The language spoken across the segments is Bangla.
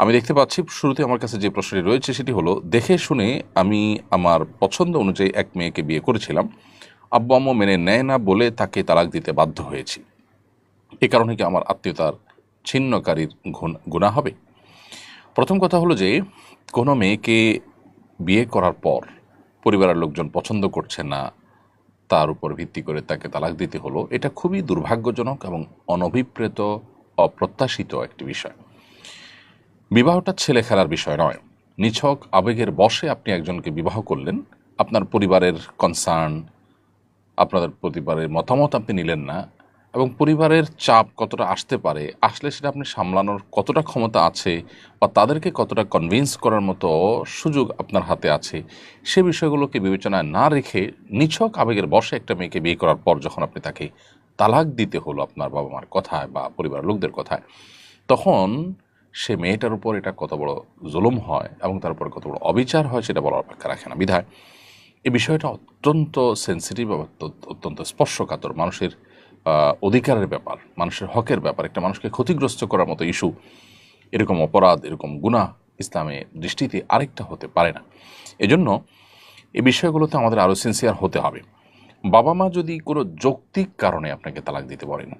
আমি দেখতে পাচ্ছি শুরুতে আমার কাছে যে প্রশ্নটি রয়েছে সেটি হলো, দেখে শুনে আমি আমার পছন্দ অনুযায়ী এক মেয়েকে বিয়ে করেছিলাম। আব্বু আম্মু মেনে নেয় না বলে তাকে তালাক দিতে বাধ্য হয়েছি। এ কারণে কি আমার আত্মীয়তার ছিন্নকারীর গুণ- হবে? প্রথম কথা হলো যে, কোনো মেয়েকে বিয়ে করার পর পরিবারের লোকজন পছন্দ করছে না, তার উপর ভিত্তি করে তাকে তালাক দিতে হলো, এটা খুবই দুর্ভাগ্যজনক এবং অনভিপ্রেত, অপ্রত্যাশিত একটি বিষয়। বিবাহটা ছেলে খেলার বিষয় নয়। নিছক আবেগের বশে আপনি একজনকে বিবাহ করলেন। আপনার পরিবারের কনসার্ন আপনাদের পরিবারের মতামত আপনি নিলেন না এবং পরিবারের চাপ কতটা আসতে পারে, আসলে সেটা আপনি সামলানোর কতটা ক্ষমতা আছে বা তাদেরকে কতটা কনভিন্স করার মতো সুযোগ আপনার হাতে আছে, সে বিষয়গুলোকে বিবেচনায় না রেখে নিছক আবেগের বশে একটা মেয়েকে বিয়ে করার পর যখন আপনি তাকে তালাক দিতে হলো আপনার বাবা মার কথায় বা পরিবারের লোকদের কথায়, তখন সে মেয়েটার উপর এটা কত বড় জুলুম হয় এবং তার উপর কত বড় অবিচার হয় সেটা বলার অপেক্ষা রাখে না। বিধায় এই বিষয়টা অত্যন্ত সেন্সিটিভ অত্যন্ত- স্পর্শকাতর মানুষের অধিকারের ব্যাপার, মানুষের হকের ব্যাপার, একটা মানুষকে ক্ষতিগ্রস্ত করার মতো ইস্যু, এরকম অপরাধ, এরকম গুনাহ ইসলামের দৃষ্টিতে আরেকটা হতে পারে না। এজন্য এই বিষয়গুলোতে আমাদের আরও সিনসিয়ার হতে হবে। বাবা মা যদি কোনো যৌক্তিক কারণে আপনাকে তালাক দিতে পারেন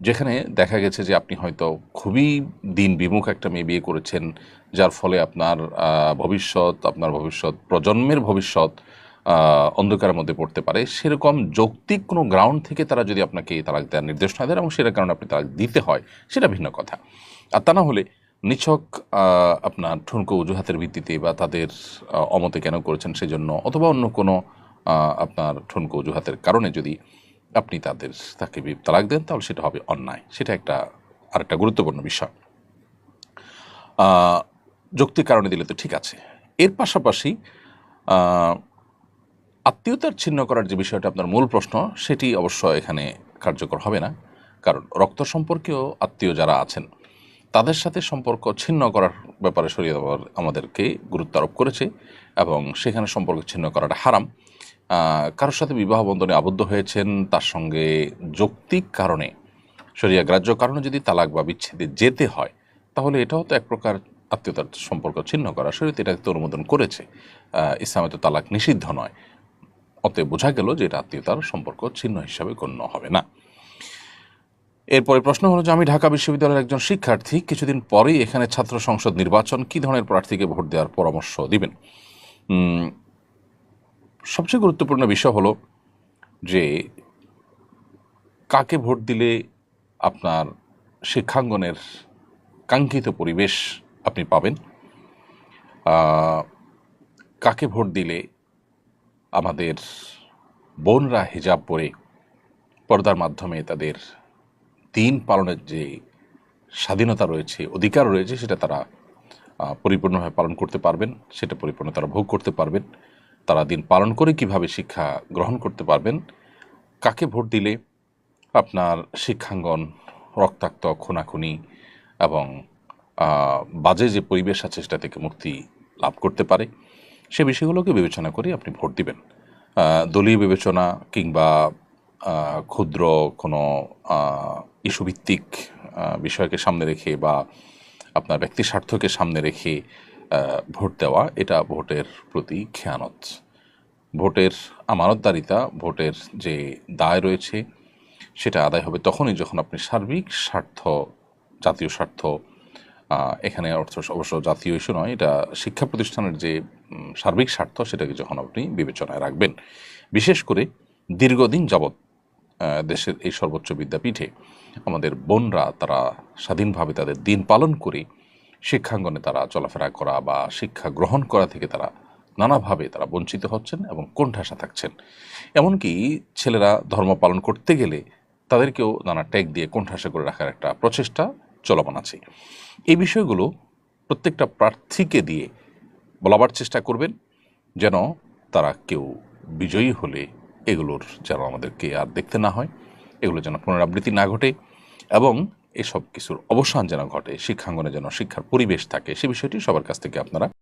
যেখানে দেখা গেছে যে আপনি হয়তো খুবই দিন বিমুখ একটা মেয়ে বিয়ে করেছেন, যার ফলে আপনার ভবিষ্যৎ আপনার ভবিষ্যৎ, প্রজন্মের ভবিষ্যৎ অন্ধকারের মধ্যে পড়তে পারে। সেরকম যৌক্তিক কোনো গ্রাউন্ড থেকে তারা যদি আপনাকে তালাক দেওয়ার নির্দেশনা দেন এবং সেটার কারণে আপনি তালাক দিতে হয়, সেটা ভিন্ন কথা। আর তা না হলে নিছক আপনার ঠুনকো অজুহাতের ভিত্তিতে বা তাদের অমতে কেন করেছেন সেজন্য অথবা অন্য কোনো আপনার ঠুনকো অজুহাতের কারণে যদি আপনি তাদের তাকে তালাক দেন তাহলে সেটা হবে অন্যায়। সেটা একটা আরেকটা গুরুত্বপূর্ণ বিষয়। আহ, যৌক্তিক কারণে দিলে তো ঠিক আছে। এর পাশাপাশি আত্মীয়তার ছিন্ন করার যে বিষয়টা আপনার মূল প্রশ্ন সেটি অবশ্য এখানে কার্যকর হবে না। কারণ রক্ত সম্পর্কেও আত্মীয় যারা আছেন তাদের সাথে সম্পর্ক ছিন্ন করার ব্যাপারে আবার আমাদেরকে গুরুত্ব আরোপ করেছে এবং সেখানে সম্পর্ক ছিন্ন করাটা হারাম। কারোর সাথে বিবাহ বন্ধনে আবদ্ধ হয়েছেন, তার সঙ্গে যৌক্তিক কারণে, শরিয়া গ্রাহ্য কারণে যদি তালাক বা বিচ্ছেদে যেতে হয়, তাহলে এটাও তো এক প্রকার আত্মীয়তার সম্পর্ক ছিন্ন করা। শরীয়ত এটাকে তো অনুমোদন করেছে। ইসলামে তো তালাক নিষিদ্ধ নয়। অতএব বোঝা গেল যে এটা আত্মীয়তার সম্পর্ক ছিন্ন হিসাবে গণ্য হবে না। এরপরে প্রশ্ন হলো যে, আমি ঢাকা বিশ্ববিদ্যালয়ের একজন শিক্ষার্থী, কিছুদিন পরেই এখানে ছাত্র সংসদ নির্বাচন, কী ধরনের প্রার্থীকে ভোট দেওয়ার পরামর্শ দিবেন? সবচেয়ে গুরুত্বপূর্ণ বিষয় হলো যে কাকে ভোট দিলে আপনার শিক্ষাঙ্গনের কাঙ্ক্ষিত পরিবেশ আপনি পাবেন? কাকে ভোট দিলে আমাদের বোনরা হিজাব পরে পর্দার মাধ্যমে তাদের দিন পালনের যে স্বাধীনতা রয়েছে, অধিকার রয়েছে, সেটা তারা পরিপূর্ণভাবে পালন করতে পারবেন, সেটা পরিপূর্ণ তারা ভোগ করতে পারবেন। তারা দিন পালন করে কীভাবে শিক্ষা গ্রহণ করতে পারবেন, কাকে ভোট দিলে আপনার শিক্ষাঙ্গন রক্তাক্ত, খুনাখুনি এবং বাজে যে পরিবেশ আছে সেটা থেকে মুক্তি লাভ করতে পারে, সে বিষয়গুলোকে বিবেচনা করে আপনি ভোট দিবেন। দলীয় বিবেচনা কিংবা ক্ষুদ্র কোনো ইস্যুভিত্তিক বিষয়কে সামনে রেখে বা আপনার ব্যক্তি স্বার্থকে সামনে রেখে ভোট দেওয়া, এটা ভোটের প্রতি খেয়ানত। ভোটের আমানতদারিতা, ভোটের যে দায় রয়েছে, সেটা আদায় হবে তখনই যখন আপনি সার্বিক স্বার্থ, জাতীয় স্বার্থ এখানে অর্থ অবশ্য জাতীয় ইস্যু নয়, এটা শিক্ষা প্রতিষ্ঠানের যে সার্বিক স্বার্থ, সেটাকে যখন আপনি বিবেচনায় রাখবেন। বিশেষ করে দীর্ঘদিন যাবৎ দেশের এই সর্বোচ্চ বিদ্যাপীঠে আমাদের বোনরা, তারা স্বাধীনভাবে তাদের দিন পালন করে শিক্ষাঙ্গনে তারা চলাফেরা করা বা শিক্ষা গ্রহণ করা থেকে তারা নানাভাবে তারা বঞ্চিত হচ্ছেন এবং কোণঠাসা থাকছেন। এমনকি ছেলেরা ধর্ম পালন করতে গেলে তাদেরকেও নানা ট্যাগ দিয়ে কোণঠাসা করে রাখার একটা প্রচেষ্টা চলমান আছে। এই বিষয়গুলো প্রত্যেকটা প্রার্থীকে দিয়ে বলাবার চেষ্টা করবেন যেন তারা কেউ বিজয়ী হলে এগুলোর যেন আমাদেরকে আর দেখতে না হয়, এগুলো যেন পুনরাবৃত্তি না ঘটে এবং এসব কিছুর অবসান যেন ঘটে, শিক্ষাঙ্গনে যেন শিক্ষার পরিবেশ থাকে, সে বিষয়টি সবার কাছ থেকে আপনারা